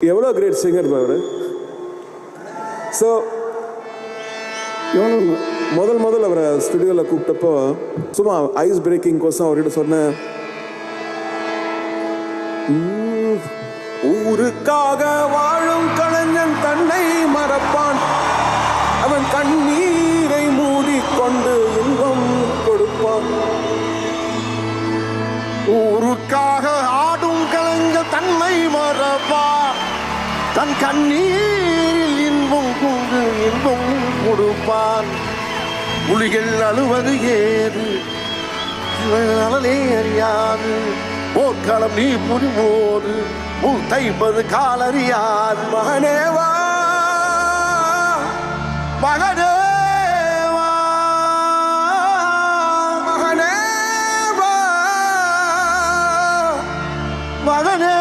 எவ்வளோ great singer அவர் so எவ்வளோ முதல் முதல் அவரை ஸ்டுடியோவில் கூப்பிட்டப்போ சும்மா ஐஸ் பிரேக்கிங் கோசம் அவர்கிட்ட சொன்னேன். "உம், ஊருக்காக வாழும் கலைஞன் தன்னை மறப்பான். அவன் கண்ணீரை மூடிக்கொண்டு இன்பம் கொடுப்பான். ஊருக்காக ஆடும் கலைஞர் தன்னை மறப்பா தன் கண்ணீரில் இன்பம் கொண்டு இன்பம் கொடுப்பான். புலிகள் அழுவது ஏது? அழலே அறியாது. போர்க்களம் நீ புரிவோது. முள் தைப்பது காலறியாது மகனேவா மகனே மகனேவா மகனே